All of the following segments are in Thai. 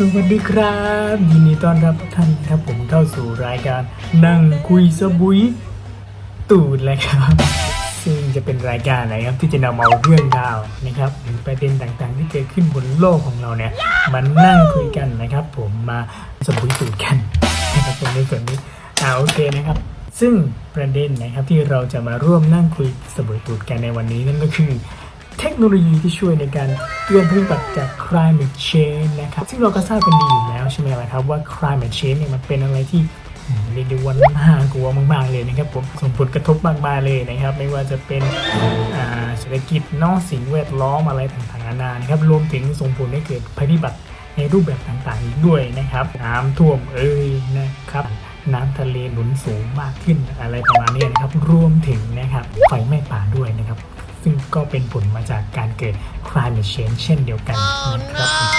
สวัสดีครับ ยินดีต้อนรับทุกท่านนะครับผมเข้าสู่รายการนั่งคุยสบุยตูดเลยครับ ซึ่งจะเป็นรายการอะไรครับที่จะนำเอาเรื่องราวนะครับหรือประเด็นต่างๆ ที่เกิดขึ้นบนโลกของเราเนี่ยมานั่งคุยกันนะครับ ผมมาสบุยตูดกันนะครับผมในส่วนนี้อ่าโอเคนะครับ ซึ่งประเด็นนะครับที่เราจะมาร่วมนั่งคุยสบุยตูดกันในวันนี้นั่นก็คือ เทคโนโลยีที่ช่วยในการเตือนภัยพิบัติจาก climate change นะครับ ซึ่งเราก็ทราบกันดีอยู่แล้วใช่ไหมล่ะครับว่า climate change เนี่ยมันเป็นอะไรที่เรียกได้ว่าน่ากลัวมาก ๆ เลยนะครับผมส่งผลกระทบมากๆเลยนะครับ ไม่ว่าจะเป็นอ่าเศรษฐกิจนอกสิ่งแวดล้อมอะไรต่างๆนานานะครับรวมถึงส่งผลให้เกิดภัยพิบัติในรูปแบบต่างๆอีกด้วยนะครับ น้ำท่วมเอ่ยนะครับน้ำทะเลหนุนสูงมากขึ้นอะไรประมาณนี้นะครับ รวมถึงนะครับไฟไหม้ป่าด้วยนะครับ ซึ่งก็เป็นผลมาจากการเกิด climate change เช่นเดียวกันนะครับ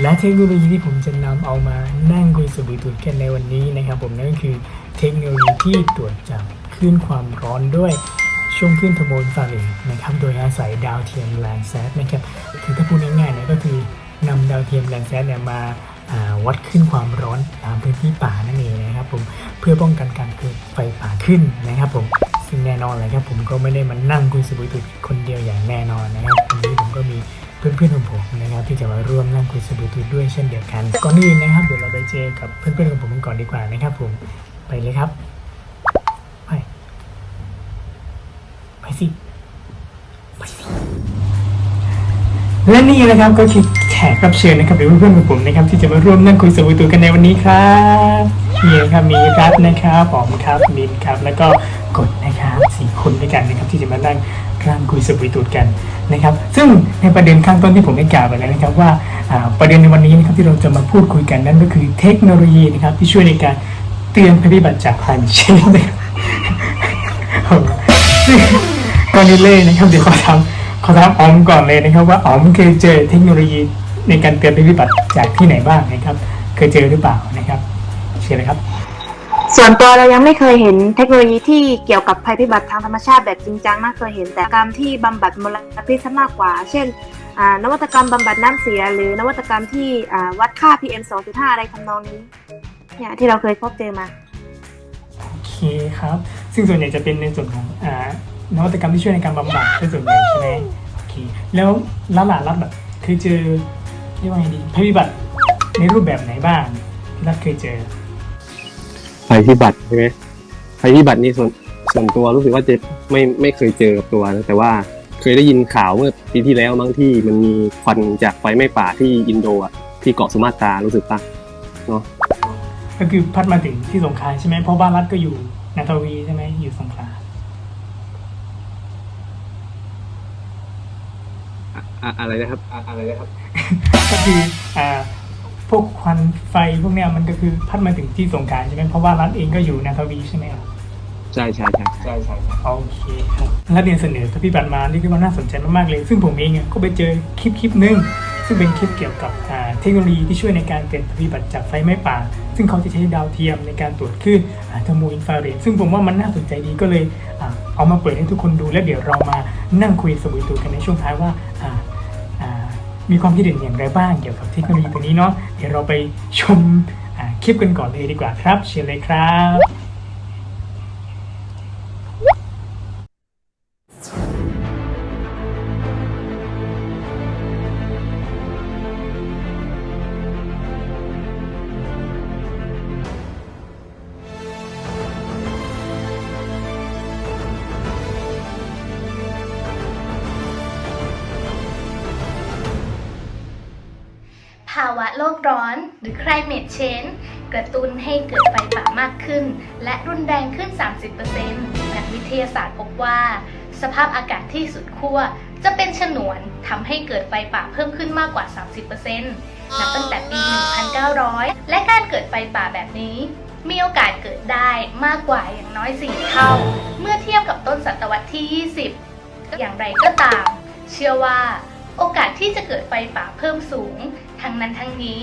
และเทคโนโลยีที่ผมจะนำเอามานั่งคุยสบุยตูดกันในวันนี้นะครับ ผมนั่นก็คือเทคโนโลยีที่ตรวจจับคลื่นความร้อนด้วยช่วงคลื่นเทอร์โมอินฟราเรดนะครับโดยอาศัยดาวเทียมแลนแซดนะครับคือถ้าพูดง่ายๆเนี่ยก็คือนำดาวเทียมแลนแซดเนี่ยมาอ่าวัดคลื่นความร้อนตามพื้นที่ป่านั่นเองนะครับผมเพื่อป้องกันการเกิดไฟป่าขึ้นนะครับผม ซึ่งแน่นอนเลยครับผมก็ไม่ได้มานั่งคุยสบุยตูดคนเดียวอย่างแน่นอนนะครับวันนี้ผมก็มีเพื่อนๆของผมนะครับที่จะมาร่วมนั่งคุยสบูตูดด้วยเช่นเดียวกัน ก่อนอื่นนะครับเดี๋ยวเราไปเจอกับเพื่อนๆของผมกันก่อนดีกว่านะครับผมไปเลยครับ ไปไปสิไปสิและนี่นะครับก็คือแขกรับเชิญนะครับหรือเพื่อนๆของผมนะครับที่จะมาร่วมนั่งคุยสบูตูดกันในวันนี้ครับนี่นะครับมีรัตนะครับผมครับมินครับแล้วก็กดนะ คนด้วยกันนะครับที่จะมานั่งร่างคุยสบูตูดกันนะครับซึ่งในประเด็นข้างต้นที่ผมได้กล่าวไปแล้วนะครับว่าประเด็นในวันนี้นะครับที่เราจะมาพูดคุยกันนั่นก็คือเทคโนโลยีนะครับที่ช่วยในการเตือนภัยพิบัติจาก climate change นก่อนอื่นเลยนะครับเดี๋ยวขอถามขอถามออมก่อนเลยนะครับ ว่าออมเคยเจอเทคโนโลยีในการเตือนภัยพิบัติจากที่ไหนบ้างนะครับ เคยเจอหรือเปล่านะครับเชิญเลยครับ ส่วนตัวเรายังไม่เคยเห็นเทคโนโลยีที่เกี่ยวกับภัยพิบัติทางธรรมชาติแบบจริงจังนะเคยเห็นแต่กรรมที่บำบัดมลพิษซะมากกว่า เช่นนวัตกรรมบำบัดน้ำเสีย หรือนวัตกรรมที่วัดค่า PM 2.5 อะไรทำนองนี้เนี่ยที่เราเคยพบเจอมาโอเคครับ ซึ่งส่วนใหญ่จะเป็นในส่วนของอนวัตกรรมที่ช่วยในการบำบัดเป็นส่วนใหญ่ใช่ไหมโอเคแล้วรัฐหลานรัฐแบบเคยเจอเรียกว่าไงดีภัยพิบัติในรูปแบบไหนบ้างที่รัฐเคยเจอ ภัยพิบัติใช่ไหมภัยพิบัตินี่ส่วนส่วนตัวรู้สึกว่าจะไม่ไม่เคยเจอกับตัวนะแต่ว่าเคยได้ยินข่าวเมื่อปีที่แล้วมั้งที่มันมีควันจากไฟไหม้ป่าที่อินโดอะที่เกาะสุมาตรารู้สึกปะเนาะก็คือพัดมาถึงที่สงขลาใช่ไหมเพราะบ้านรัฐก็อยู่นาทวีใช่ไหมอยู่สงขลาอะอะไรนะครับอะอะไรนะครับก็คืออ่า พวกควันไฟพวกเนี้ยมันก็คือพัดมาถึงที่สงขลาใช่ไหมเพราะว่ารัฐเองก็อยู่นาทวีใช่ไหมครับใช่ใช่ใช่ใช่ใช่โอเคครับและเรียนเสนอภัยพิบัติมานี่คือว่าน่าสนใจมากๆเลย ซึ่งผมเองอะก็ไปเจอคลิปคลิปหนึ่งซึ่งเป็นคลิปเกี่ยวกับอ่าเทคโนโลยีที่ช่วยในการเตือนภัยพิบัติจากไฟไหม้ป่า ซึ่งเขาจะใช้ดาวเทียมในการตรวจคลื่นอ่าเทอร์โมอินฟราเรดซึ่งผมว่ามันน่าสนใจดีก็เลยอ่าเอามาเปิดให้ทุกคนดูและเดี๋ยวเรามานั่งคุยสมุยตูกันในช่วงท้ายว่าอ่าอ่า มีความคิดเห็นอย่างไรบ้างเกี่ยวกับเทคโนโลยีตัวนี้เนาะเดี๋ยวเราไปชมคลิปกันก่อนเลยดีกว่าครับ เชิญเลยครับ ร้อน หรือ climate change กระตุ้นให้เกิดไฟป่ามากขึ้น และรุนแรงขึ้น 30%นักวิทยาศาสตร์พบว่า สภาพอากาศที่สุดขั้วจะเป็นฉนวนทำให้เกิดไฟป่าเพิ่มขึ้นมากกว่า 30%นับตั้งแต่ปี 1900 และการเกิดไฟป่าแบบนี้ มีโอกาสเกิดได้มากกว่าอย่างน้อย 4 เท่า เมื่อเทียบกับต้นศตวรรษที่ 20 อย่างไรก็ตาม เชื่อว่าโอกาสที่จะเกิดไฟป่าเพิ่มสูง ทั้งนั้นทั้งนี้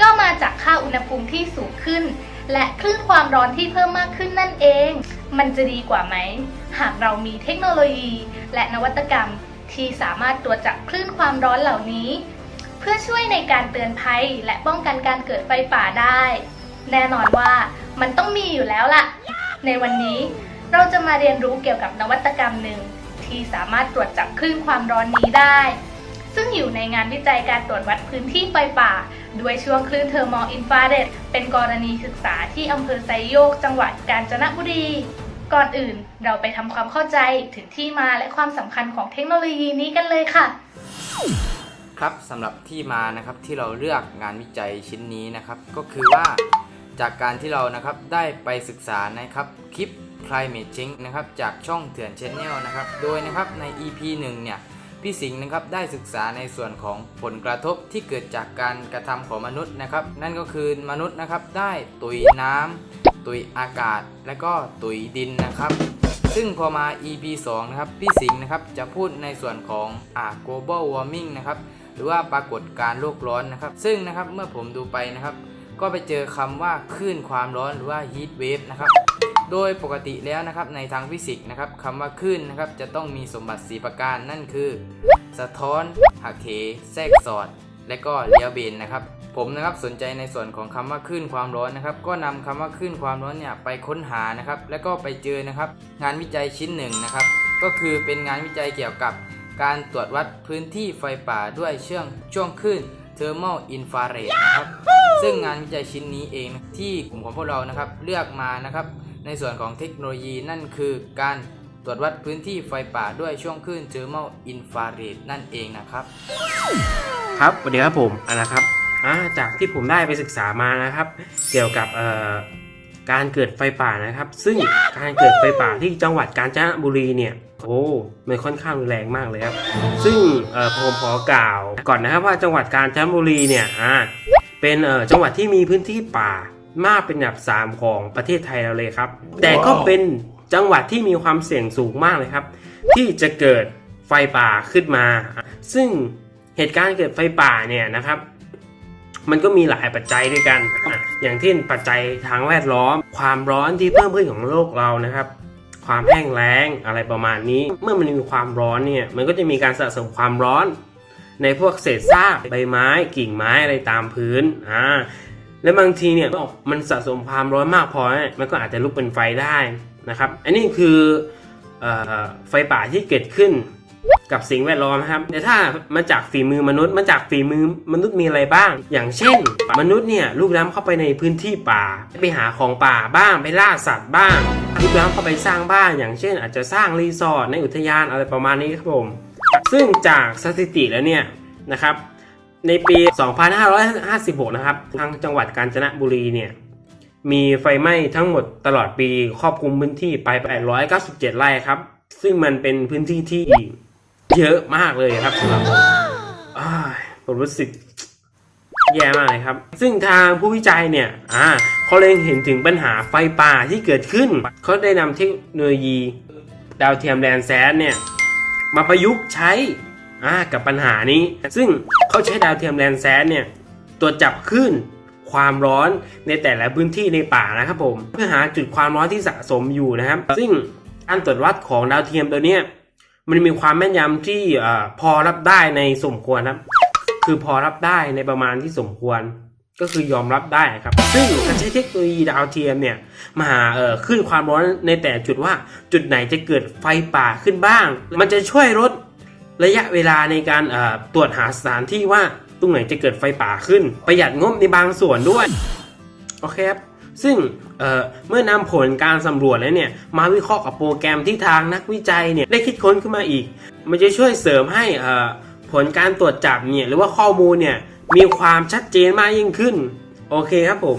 ก็มาจากค่าอุณหภูมิที่สูงขึ้น และคลื่นความร้อนที่เพิ่มมากขึ้นนั่นเอง มันจะดีกว่าไหม หากเรามีเทคโนโลยี และนวัตกรรมที่สามารถตรวจจับคลื่นความร้อนเหล่านี้ เพื่อช่วยในการเตือนภัยและป้องกันการเกิดไฟป่าได้ แน่นอนว่ามันต้องมีอยู่แล้วล่ะ ในวันนี้เราจะมาเรียนรู้เกี่ยวกับนวัตกรรมหนึ่งที่สามารถตรวจจับคลื่นความร้อนนี้ได้ ซึ่งอยู่ในงานวิจัยการตรวจวัดพื้นที่ไฟป่า ด้วยช่วงคลื่นเทอร์โมอินฟราเรดเป็นกรณีศึกษาที่อำเภอไซโยก จังหวัดกาญจนบุรี ก่อนอื่นเราไปทำความเข้าใจถึงที่มาและความสำคัญของเทคโนโลยีนี้กันเลยค่ะ ครับสำหรับที่มานะครับที่เราเลือกงานวิจัยชิ้นนี้นะครับ ก็คือว่าจากการที่เรานะครับได้ไปศึกษานะครับคลิป climate change นะครับจากช่องเถื่อน Channel นะครับ โดยนะครับใน EP 1 เนี่ย พี่สิงห์นะครับได้ศึกษาในส่วนของผลกระทบที่เกิดจากการกระทำของมนุษย์นะครับ นั่นก็คือมนุษย์นะครับได้ตุยน้ำตุยอากาศ และก็ตุยดินนะครับ ซึ่งพอมา EP 2 นะครับพี่สิงห์นะครับจะพูดในส่วนของอ่า global warming นะครับหรือว่าปรากฏการโลกร้อนนะครับ ซึ่งนะครับเมื่อผมดูไปนะครับ ก็ไปเจอคำว่าคลื่นความร้อนหรือว่า heat wave นะครับ โดยปกติแล้วนะครับในทางฟิสิกส์นะครับคำว่าคลื่นนะครับจะต้องมีสมบัติสีประการนั่นคือ สะท้อนหักเหแทรกสอด และก็เลี้ยวเบนนะครับผมนะครับสนใจในส่วนของคำว่าคลื่นความร้อนนะครับ ก็นำคำว่าคลื่นความร้อนเนี่ยไปค้นหานะครับ แล้วก็ไปเจอนะครับ งานวิจัยชิ้นหนึ่งนะครับ ก็คือเป็นงานวิจัยเกี่ยวกับการตรวจวัดพื้นที่ไฟป่าด้วยเชื่องช่วงคลื่น thermal infrared นะครับ ซึ่งงานวิจัยชิ้นนี้เองที่กลุ่มของพวกเรานะครับเลือกมานะครับ ในส่วนของเทคโนโลยีนั่นคือการตรวจวัดพื้นที่ไฟป่าด้วยช่วงคลื่น thermal infrared นั่นเองนะครับ ครับสวัสดีครับผมอะนะครับอ่าจากที่ผมได้ไปศึกษามานะครับ เกี่ยวกับเอ่อการเกิดไฟป่านะครับ ซึ่งการเกิดไฟป่าที่จังหวัดกาญจนบุรีเนี่ยโอ้มันค่อนข้างแรงมากเลยครับ ซึ่งผมขอกล่าวก่อนนะครับว่าจังหวัดกาญจนบุรีเนี่ยอ่าเป็นจังหวัดที่มีพื้นที่ป่า มากเป็นอันดับ 3 ของประเทศไทยเราเลยครับ แต่ก็เป็นจังหวัดที่มีความเสี่ยงสูงมากเลยครับ ที่จะเกิดไฟป่าขึ้นมา ซึ่งเหตุการณ์เกิดไฟป่าเนี่ยนะครับ มันก็มีหลายปัจจัยด้วยกันอะอย่างเช่นปัจจัยทางแวดล้อม ความร้อนที่เพิ่มขึ้นของโลกเรานะครับ ความแห้งแล้งอะไรประมาณนี้ เมื่อมันมีความร้อนเนี่ยมันก็จะมีการสะสมความร้อน ในพวกเศษซากใบไม้ กิ่งไม้อะไรตามพื้นอ่า และบางทีเนี่ยมันสะสมความร้อนมากพอเนี่ยมันก็อาจจะลุกเป็นไฟได้นะครับ อันนี้คืออไฟป่าที่เกิดขึ้นกับสิ่งแวดล้อมครับ แต่ถ้ามาจากฝีมือมนุษย์มาจากฝีมือมนุษย์มีอะไรบ้าง อย่างเช่น มนุษย์เนี่ยลูกล้ำเข้าไปในพื้นที่ป่า ไปหาของป่าบ้างไปล่าสัตว์บ้างลูกล้ำเข้าไปสร้างบ้าน อย่างเช่น อาจจะสร้างรีสอร์ทในอุทยานอะไรประมาณนี้ครับผม ซึ่งจากสถิติแล้วเนี่ยนะครับ ในปี 2556 นะครับ ทางจังหวัดกาญจนบุรีเนี่ย มีไฟไหม้ทั้งหมดตลอดปีครอบคลุมพื้นที่ไป 897 ไร่ครับ ซึ่งมันเป็นพื้นที่ที่เยอะมากเลยครับสำหรับผมผมรู้สึกแย่มากเลยครับ ซึ่งทางผู้วิจัยเนี่ย อ่าเขาเล็งเห็นถึงปัญหาไฟป่าที่เกิดขึ้น เขาได้นำเทคโนโลยี ดาวเทียมแลนแซนเนี่ย มาประยุกต์ใช้ อ่ากับปัญหานี้ ซึ่งเขาใช้ดาวเทียมแลนแซนเนี่ยตรวจจับคลื่นความร้อนในแต่ละพื้นที่ในป่านะครับผม เพื่อหาจุดความร้อนที่สะสมอยู่นะครับ ซึ่งการตรวจวัดของดาวเทียมตัวเนี้ยมันมีความแม่นยำที่พอรับได้ในสมควรครับ คือพอรับได้ในประมาณที่สมควร ก็คือยอมรับได้ครับ ซึ่งการใช้เทคโนโลยีดาวเทียมเนี่ยมาหาเอ่อขึ้นความร้อนในแต่จุดว่าจุดไหนจะเกิดไฟป่าขึ้นบ้าง มันจะช่วยลด ระยะเวลาในการตรวจหาสถานที่ว่าตรงไหนจะเกิดไฟป่าขึ้น ประหยัดงบในบางส่วนด้วย โอเคครับ ซึ่งเเมื่อนำผลการสำรวจแล้วเนี่ย มาวิเคราะห์กับโปรแกรมที่ทางนักวิจัยเนี่ยได้คิดค้นขึ้นมาอีก มันจะช่วยเสริมให้ผลการตรวจจับเนี่ยหรือว่าข้อมูลเนี่ยมีความชัดเจนมากยิ่งขึ้น โอเคครับผม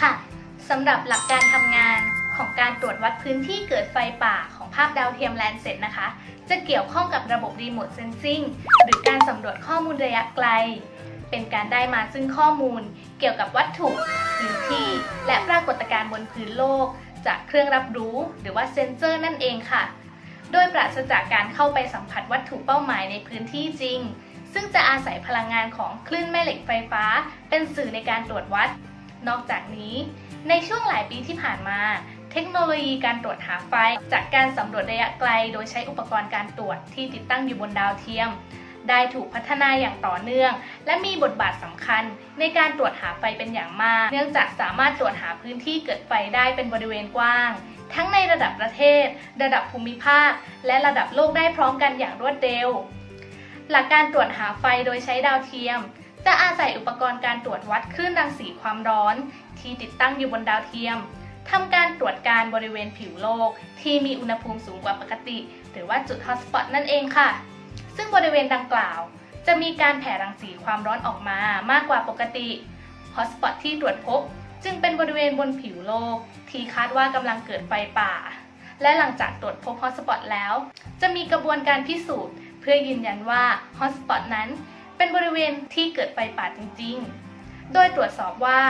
ค่ะสำหรับหลักการทำงานของการตรวจวัดพื้นที่เกิดไฟป่าของภาพดาวเทียมแลนเซ็ตนะคะ จะเกี่ยวข้องกับระบบรีโมทเซนซิงหรือการสำรวจข้อมูลระยะไกล เป็นการได้มาซึ่งข้อมูล เกี่ยวกับวัตถุพื้นที่ และปรากฏการณ์บนพื้นโลก จากเครื่องรับรู้หรือว่าเซนเซอร์นั่นเองค่ะ โดยปราศจากการเข้าไปสัมผัสวัตถุเป้าหมายในพื้นที่จริง ซึ่งจะอาศัยพลังงานของคลื่นแม่เหล็กไฟฟ้า เป็นสื่อในการตรวจวัด นอกจากนี้ ในช่วงหลายปีที่ผ่านมา เทคโนโลยีการตรวจหาไฟ จากการสำรวจระยะไกล โดยใช้อุปกรณ์การตรวจที่ติดตั้งอยู่บนดาวเทียม ได้ถูกพัฒนาอย่างต่อเนื่อง และมีบทบาทสำคัญ ในการตรวจหาไฟเป็นอย่างมาก เนื่องจากสามารถตรวจหาพื้นที่เกิดไฟได้เป็นบริเวณกว้าง ทั้งในระดับประเทศ ระดับภูมิภาค และระดับโลกได้พร้อมกันอย่างรวดเร็ว หลักการตรวจหาไฟโดยใช้ดาวเทียมจะอาศัยอุปกรณ์การตรวจวัดคลื่นรังสีความร้อน ที่ติดตั้งอยู่บนดาวเทียม ทำการตรวจการบริเวณผิวโลก ที่มีอุณหภูมิสูงกว่าปกติ หรือว่าจุดฮอตสปอตนั่นเองค่ะ ซึ่งบริเวณดังกล่าว จะมีการแผ่รังสีความร้อนออกมามากกว่าปกติฮอตสปอตที่ตรวจพบ จึงเป็นบริเวณบนผิวโลก ที่คาดว่ากำลังเกิดไฟป่า และหลังจากตรวจพบฮอตสปอตแล้ว จะมีกระบวนการพิสูจน์ เพื่อยืนยันว่าฮอตสปอตนั้น เป็นบริเวณที่เกิดไฟป่าจริง ๆ โดยตรวจสอบว่า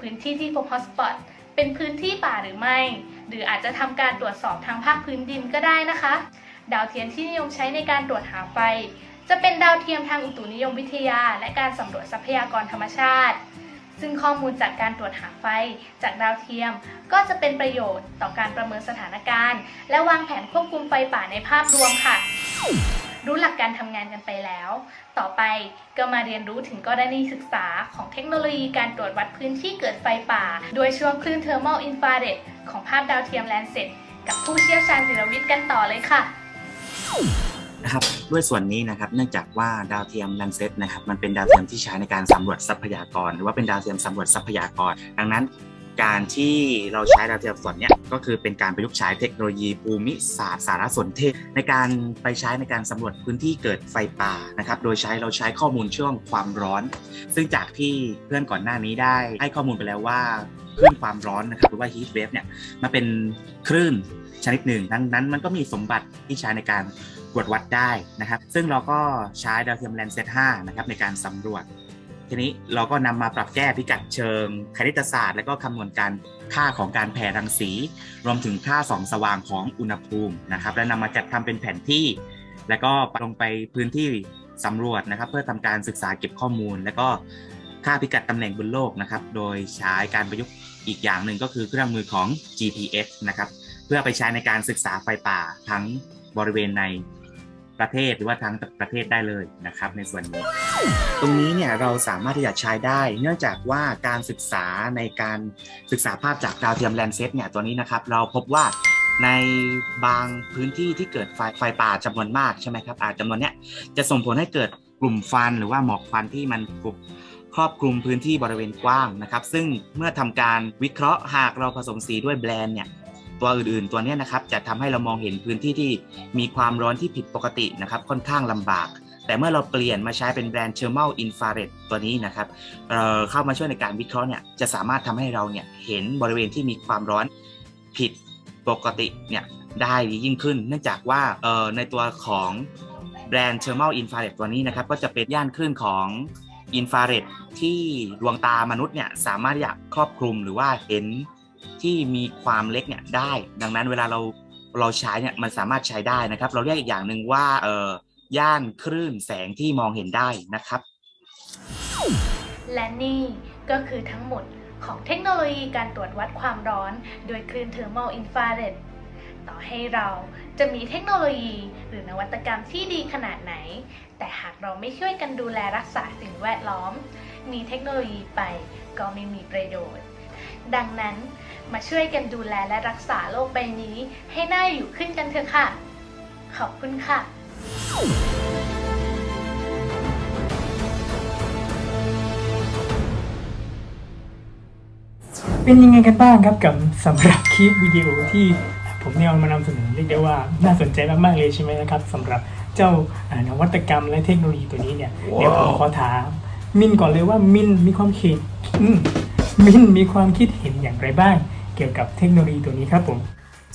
พื้นที่ที่พบฮอตสปอต เป็นพื้นที่ป่าหรือไม่ หรืออาจจะทำการตรวจสอบทางภาคพื้นดินก็ได้นะคะ ดาวเทียมที่นิยมใช้ในการตรวจหาไฟ จะเป็นดาวเทียมทางอุตุนิยมวิทยา และการสำรวจทรัพยากรธรรมชาติ ซึ่งข้อมูลจากการตรวจหาไฟ จากดาวเทียมก็จะเป็นประโยชน์ต่อการประเมินสถานการณ์ และวางแผนควบคุมไฟป่าในภาพรวมค่ะ รู้หลักการทำงานกันไปแล้ว ต่อไปก็มาเรียนรู้ถึงกรณีศึกษาของเทคโนโลยีการตรวจวัดพื้นที่เกิดไฟป่า โดยช่วงคลื่นเทอร์ม l ลอินฟราเรดของภาพดาวเทียมแลนเซ็ตกับผู้เชี่ยวชาญจิรวิทย์กันต่อเลยค่ะนะครับด้วยส่วนนี้นะครับเนื่องจากว่าดาวเทียม Landsat นะครับมันเป็นดาวเทียมที่ใช้ในการสำรวจทรัพยากร หรือว่าเป็นดาวเทียมสำรวจทรัพยากร ดังนั้น การที่เราใช้ดาวเทียมส่วนเนี้ยก็คือเป็นการประยุกต์ใช้เทคโนโลยีภูมิศาสตร์สารสนเทศ ในการไปใช้ในการสำรวจพื้นที่เกิดไฟป่านะครับโดยใช้เราใช้ข้อมูลช่วงความร้อน ซึ่งจากที่เพื่อนก่อนหน้านี้ได้ให้ข้อมูลไปแล้วว่าคลื่นความร้อนนะครับหรือว่า heat wave เนี่ยมันเป็นคลื่นชนิดหนึ่งดังนั้นมันก็มีสมบัติที่ใช้ในการตรวจวัดได้นะครับ ซึ่งเราก็ใช้ดาวเทียม Landsat 5นะครับในการสำรวจ ทีนี้เราก็นำมาปรับแก้พิกัดเชิงคณิตศาสตร์ และก็คำนวณการค่าของการแผ่รังสี รวมถึงค่าสองสว่างของอุณหภูมินะครับ และนำมาจัดทำเป็นแผนที่ แล้วก็ลงไปพื้นที่สำรวจนะครับ เพื่อทำการศึกษาเก็บข้อมูล แล้วก็ค่าพิกัดตำแหน่งบนโลกนะครับ โดยใช้การประยุกต์อีกอย่างหนึ่งก็คือเครื่องมือของ GPS นะครับ เพื่อไปใช้ในการศึกษาไฟป่าทั้งบริเวณใน ประเทศหรือว่าทั้งประเทศได้เลยนะครับในส่วนนี้ ตรงนี้เนี่ยเราสามารถที่จะใช้ได้ เนื่องจากว่าการศึกษาในการศึกษาภาพจากดาวเทียมแลนเซตเนี่ยตัวนี้นะครับเราพบว่าในบางพื้นที่ที่เกิดไฟไฟป่าจำนวนมากใช่ไหมครับอาจจำนวนเนี้ยจะส่งผลให้เกิดกลุ่มฟันหรือว่าหมอกควันที่มันครอบคลุมพื้นที่บริเวณกว้างนะครับ ซึ่งเมื่อทำการวิเคราะห์หากเราผสมสีด้วยแบรนด์เนี่ย ตัวอื่นๆ ตัวนี้นะครับจะทำให้เรามองเห็นพื้นที่ที่มีความร้อนที่ผิดปกตินะครับค่อนข้างลำบาก แต่เมื่อเราเปลี่ยนมาใช้เป็นแบรนด์ Thermal Infrared ตัวนี้นะครับเเข้ามาช่วยในการวิเคราะห์เนี่ยจะสามารถทำให้เราเนี่ยเห็นบริเวณที่มีความร้อนผิดปกติเนี่ยได้ดียิ่งขึ้น เนื่องจากว่าในตัวของแบรนด์ Thermal Infrared ตัวนี้นะครับก็จะเป็นย่านคลื่นของอินฟราเรดที่ดวงตามนุษย์เนี่ยสามารถจะครอบคลุมหรือว่าเห็น ที่มีความเล็กเนี่ยได้ ดังนั้นเวลาเราเราใช้เนี่ยมันสามารถใช้ได้นะครับ เราเรียกอีกอย่างหนึ่งว่าเอ่อย่านคลื่นแสงที่มองเห็นได้นะครับ และนี่ก็คือทั้งหมดของเทคโนโลยีการตรวจวัดความร้อนโดยคลื่นเทอร์ม l ลอินฟราเรดต่อให้เราจะมีเทคโนโลยีหรือนวัตกรรมที่ดีขนาดไหน แต่หากเราไม่ช่วยกันดูแลรักษาสิ่งแวดล้อม มีเทคโนโลยีไปก็ไม่มีประโยชน์ ดังนั้น มาช่วยกันดูแลและรักษาโลกใบนี้ ให้น่าอยู่ขึ้นกันเถอะค่ะ ขอบคุณค่ะเป็นยังไงกันบ้างครับกับสำหรับคลิปวิดีโอที่ผมเนี่ยเอามานำเสนอเรียกได้ว่าน่าสนใจมากๆเลยใช่ไหมนะครับสำหรับเจ้าอ่านวัตกรรมและเทคโนโลยีตัวนี้เนี่ยเดี๋ยวผมขอถามมินก่อนเลยว่ามินมีความคิดอืมมินมีความคิดเห็นอย่างไรบ้างเกี่ยวกับเทคโนโลยีตัวนี้ครับผม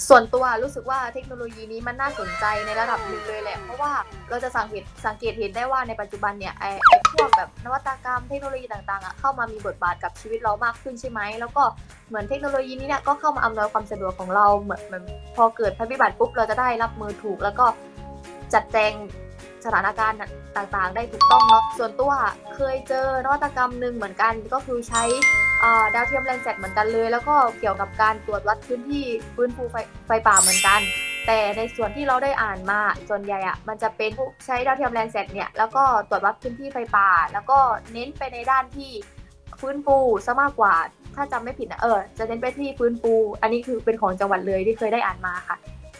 ส่วนตัวรู้สึกว่าเทคโนโลยีนี้มันน่าสนใจในระดับหนึ่งเลยแหละ เพราะว่าเราจะสังเกตสังเกตเห็นได้ว่าในปัจจุบันเนี่ยไอไอพวกแบบนวัตกรรมเทคโนโลยีต่างๆอะเข้ามามีบทบาทกับชีวิตเรามากขึ้นใช่ไหมแล้วก็เหมือนเทคโนโลยีนี้เนี่ยก็เข้ามาอำนวยความสะดวกของเราเหมือนมือนพอเกิดภัยพิบัติปุ๊บเราจะได้รับมือถูก แล้วก็จัดแจงสถานการณ์ต่างๆ ได้ถูกต้องเนาะส่วนตัวเคยเจอนวัตกรรมหนึ่งเหมือนกันก็คือใช้ ดาวเทียมแลนแซดเหมือนกันเลย แล้วก็เกี่ยวกับการตรวจวัดพื้นที่ฟื้นฟูไฟไฟป่าเหมือนกัน แต่ในส่วนที่เราได้อ่านมาส่วนใหญ่อะมันจะเป็นผู้ใช้ดาวเทียมแลนแซดเนี่ยแล้วก็ตรวจวัดพื้นที่ไฟป่า แล้วก็เน้นไปในด้านที่ฟื้นฟูซะมากกว่า ถ้าจำไม่ผิดนะเออจะเน้นไปที่ฟื้นฟู อันนี้คือเป็นของจังหวัดเลยที่เคยได้อ่านมาค่ะ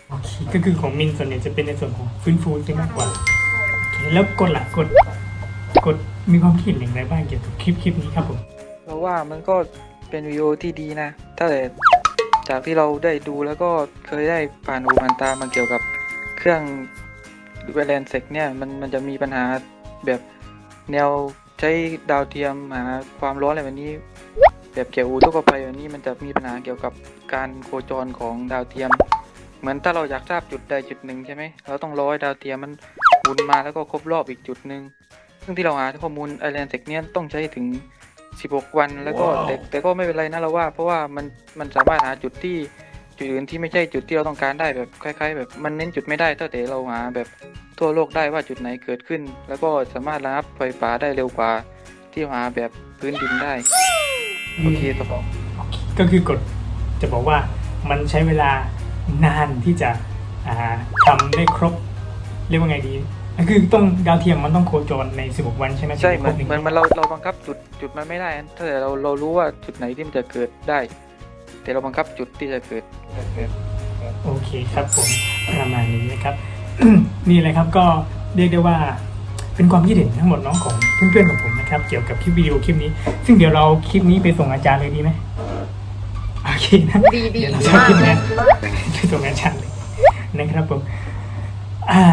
โอเคก็คือของมินส่วนใหญ่จะเป็นในส่วนของฟื้นฟูซะมากกว่าโอเคแล้วกดหลักกดกดมีความคิดเห็นอย่างไรบ้างเกี่ยวกับคลิปคลิปนี้ครับผม ราว่ามันก็เป็นวิดีโอที่ดีนะถ้าแต่จากที่เราได้ดูแล้วก็เคยได้ผ่านหูผ่านตามาเกี่ยวกับเครื่องเวลนเซกเนี่ยมันมันจะมีปัญหาแบบแนวใช้ดาวเทียมหาความร้อนอะไรแบบนี้ แบบเกี่ยวอุทกภัยแบบนี้มันจะมีปัญหาเกี่ยวกับการโคจรของดาวเทียม เหมือนถ้าเราอยากทราบจุดใดจุดหนึ่งใช่ไหมเราต้องรอให้ดาวเทียมมันหมุนมาแล้วก็ครบรอบอีกจุดหนึ่งซึ่งที่เราหาข้อมูลไอแลนเซกเนี่ยต้องใช้ถึง 16 วันแล้วก็แต่แต่ก็ไม่เป็นไรนะเราว่า เพราะว่ามันมันสามารถหาจุดที่จุดอื่นที่ไม่ใช่จุดที่เราต้องการได้แบบคล้าย ๆ แบบมันเน้นจุดไม่ได้แต่เราหาแบบทั่วโลกได้ว่าจุดไหนเกิดขึ้น แล้วก็สามารถระงับไฟป่าได้เร็วกว่า ที่หาแบบพื้นดินได้โอเคต่อ ก็คือกดจะบอกว่ามันใช้เวลานานที่จะอ่าทำได้ครบ เรียกว่าไงดีก็ คือต้องดาวเทียมมันต้องโคจรใน 16 วันใช่ไหมใช่เหมือนถึงเหมือนมันเราเราบังคับจุดจุดมันไม่ได้นะถ้าแต่เราเรารู้ว่าจุดไหนที่มันจะเกิดได้ แต่เราบังคับจุดที่จะเกิด โอเคครับผมประมาณนี้นะครับ นี่แหละครับก็เรียกได้ว่าเป็นความคิดเห็นทั้งหมดเน้องของเพื่อนๆของผมนะครับ เกี่ยวกับคลิปวิดีโอคลิปนี้ ซึ่งเดี๋ยวเราคลิปนี้ไปส่งอาจารย์เลยดีไหมโอเคนะดีดีเดี๋ยวเราจะมากคลิปนี้มากไปส่งอาจารย์เลยนะครับผมอ่า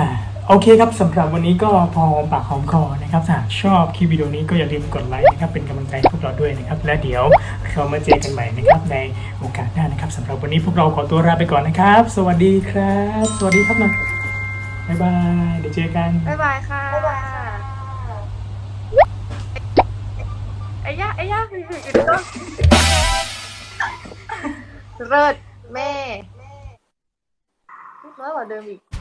โอเคครับสำหรับวันนี้ก็พอหอมปากหอมคอนะครับถ้าหากชอบคลิปวิดีโอนี้ก็อย่าลืมกดไลค์นะครับเป็นกำลังใจให้พวกเราด้วยนะครับ และเดี๋ยวเรามาเจอกันใหม่นะครับในโอกาสหน้านะครับสำหรับวันนี้พวกเราขอตัวลาไปก่อนนะครับ สวัสดีครับ สวัสดีครับนะบ๊ายบายเดี๋ยวเจอกัน บ๊ายบายค่ะบ๊ายบายค่ะไอ้ย่าไอ้ย่าอยู่อยู่อยู่ต้นเลิศแม่พูดน้อยกว่าเดิมอีก